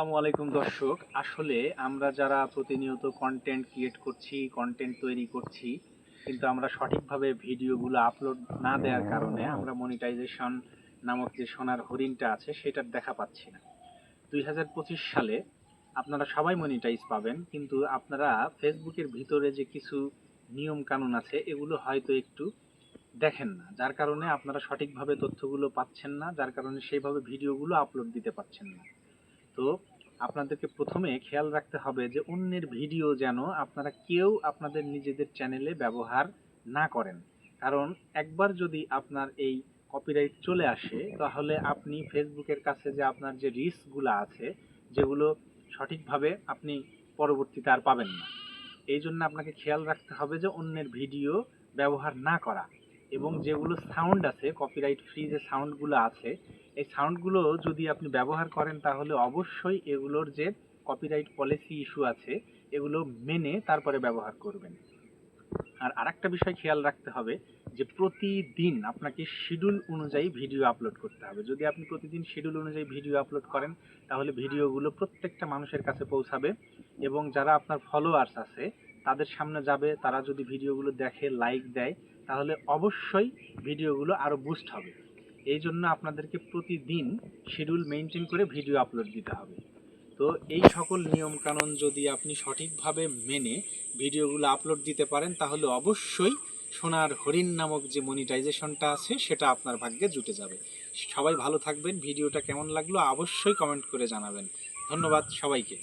আসসালামু আলাইকুম দর্শক। আসলে আমরা যারা প্রতিনিয়ত কন্টেন্ট ক্রিয়েট করছি কন্টেন্ট তৈরি করছি, কিন্তু আমরা সঠিকভাবে ভিডিওগুলো আপলোড না দেওয়ার কারণে আমরা মনিটাইজেশন নামক যে সোনার হরিণটা আছে, সেটার দেখা পাচ্ছি না। দুই হাজার পঁচিশ সালে আপনারা সবাই মনিটাইজ পাবেন, কিন্তু আপনারা ফেসবুকের ভিতরে যে কিছু নিয়ম কানুন আছে, এগুলো হয়তো একটু দেখেন না। যার কারণে আপনারা সঠিকভাবে তথ্যগুলো পাচ্ছেন না, যার কারণে সেইভাবে ভিডিওগুলো আপলোড দিতে পারছেন না। তো আপনাদেরকে প্রথমে খেয়াল রাখতে হবে যে অন্যের ভিডিও যেন আপনারা কেউ আপনাদের নিজেদের চ্যানেলে ব্যবহার না করেন। কারণ একবার যদি আপনার এই কপিরাইট চলে আসে, তাহলে আপনি ফেসবুকের কাছে যে আপনার যে রিস্কগুলো আছে, যেগুলো সঠিকভাবে আপনি পরবর্তীতে আর পাবেন না। এই জন্য আপনাকে খেয়াল রাখতে হবে যে অন্যের ভিডিও ব্যবহার না করা। এবং যেগুলো সাউন্ড আছে কপিরাইট ফ্রি যে সাউন্ডগুলো আছে এই সাউন্ডগুলো যদি আপনি ব্যবহার করেন তাহলে অবশ্যই এগুলোর যে কপিরাইট পলিসি ইস্যু আছে, এগুলো মেনে তারপরে ব্যবহার করবেন। আর আরেকটা বিষয় খেয়াল রাখতে হবে যে প্রতিদিন আপনাকে শিডিউল অনুযায়ী ভিডিও আপলোড করতে হবে। যদি আপনি প্রতিদিন শিডিউল অনুযায়ী ভিডিও আপলোড করেন, তাহলে ভিডিওগুলো প্রত্যেকটা মানুষের কাছে পৌঁছাবে এবং যারা আপনার ফলোয়ার্স আছে, তাদের সামনে যাবে, তারা যদি ভিডিওগুলো দেখে লাইক দেয়, তাহলে অবশ্যই ভিডিওগুলো আরও বুস্ট হবে। এই জন্য আপনাদেরকে প্রতিদিন শিডিউল মেনটেন করে ভিডিও আপলোড দিতে হবে। তো এই সকল নিয়মকানুন যদি আপনি সঠিকভাবে মেনে ভিডিওগুলো আপলোড দিতে পারেন, তাহলে অবশ্যই সোনার হরিণ নামক যে মনিটাইজেশনটা আছে, সেটা আপনার ভাগ্যে জুটে যাবে। সবাই ভালো থাকবেন। ভিডিওটা কেমন লাগল অবশ্যই কমেন্ট করে জানাবেন। ধন্যবাদ সবাইকে।